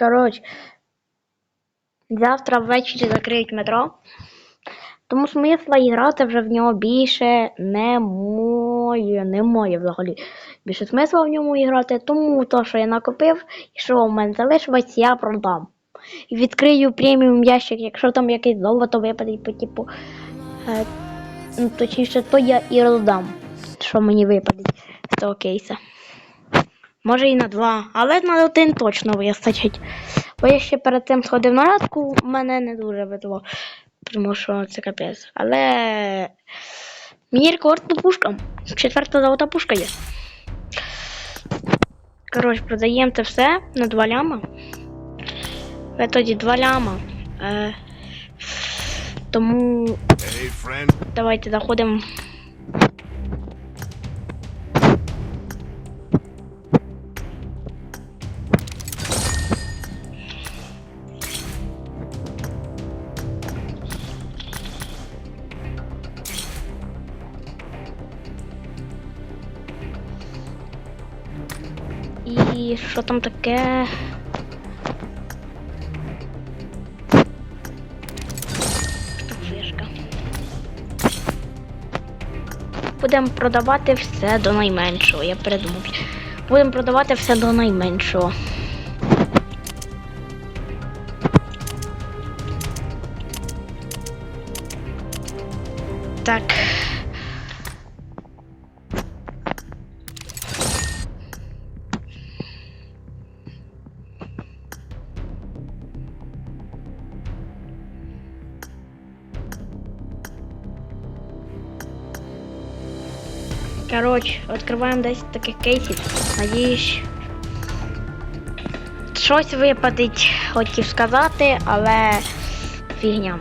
Коротше, завтра ввечері закриють метро. Тому смисла грати вже в нього більше немає. Немає взагалі. Більше смисла в ньому грати. Тому то, що я накопив, і що в мене залишилось, я продам. І відкрию преміум ящик, якщо там якесь золото випаде, по типу. Е, ну, точніше, то я і роздам, що мені випаде з того кейса. Може і на два, але на один точно вистачить. Бо я ще перед цим сходив на радку, мене не дуже ведло, тому що це капець. Але мені рекорд по пушкам. Четверта золота пушка є. Коротше, продаємо це все на два ляма. Ви тоді два ляма. Е, тому Hey, давайте заходимо. І що там таке? Фишка. Будемо продавати все до найменшого, я придумав. Будемо продавати все до найменшого. Так. Коротше, відкриваємо 10 таких кейсів. Надіюсь. Щось випадить, хотів сказати, але фігня.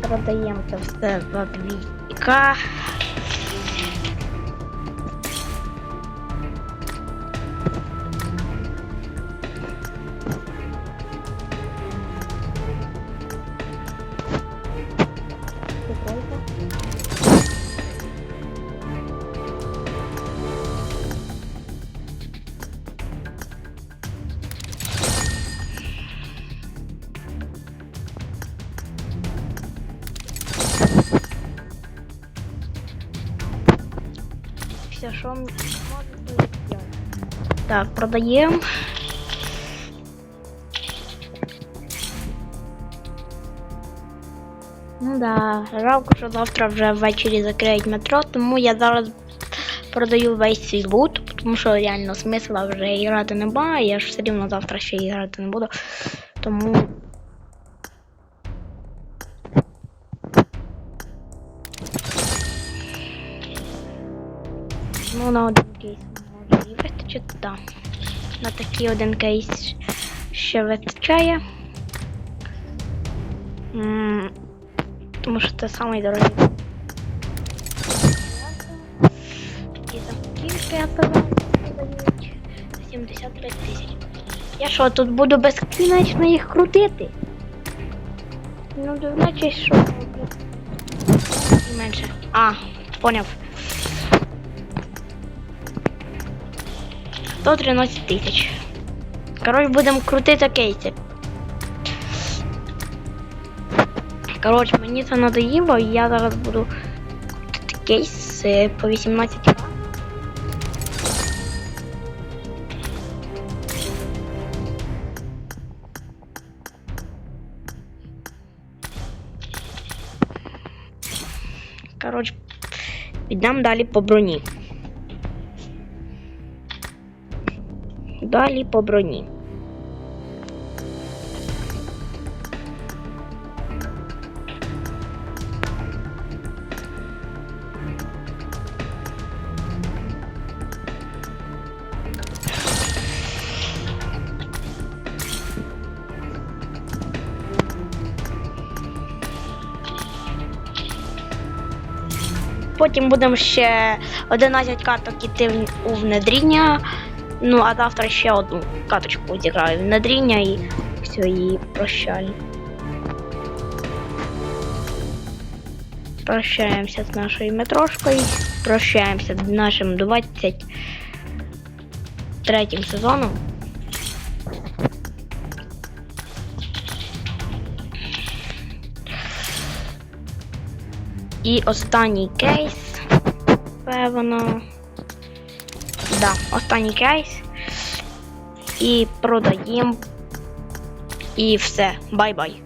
Продаємо це все за 2к. Все, що може буде. Так, продаємо. Ну да, жалко, що завтра вже ввечері закриють метро, тому я зараз продаю весь свій лут, тому що реально смисла вже грати немає, я ж все рівно завтра ще і не буду. Тому. Ну, на один кейс може і вистачить, так. На такий один кейс ще вистачає. М, Тому що це самий дорогий. І там кілька я казав, продають 75 тисяч. Я що, тут буду безкінечно їх крутити? Ну, значить, що менше. А, поняв. 113 тисяч. Коротше, будемо крутити кейси. Коротше, мені це надоїло, і я зараз буду крутити кейс по 18 к Коротше, підемо далі по броні. Далі по броні. Потім будемо ще 11 карток іти у внедріння. Ну, а завтра ще одну каточку зіграю на дріння і все, і прощаю. Прощаємося з нашою метрошкою. Прощаємося з нашим 23 сезоном. І останній кейс, певно. Да, останній кейс. І продаємо. І все. Бай-бай.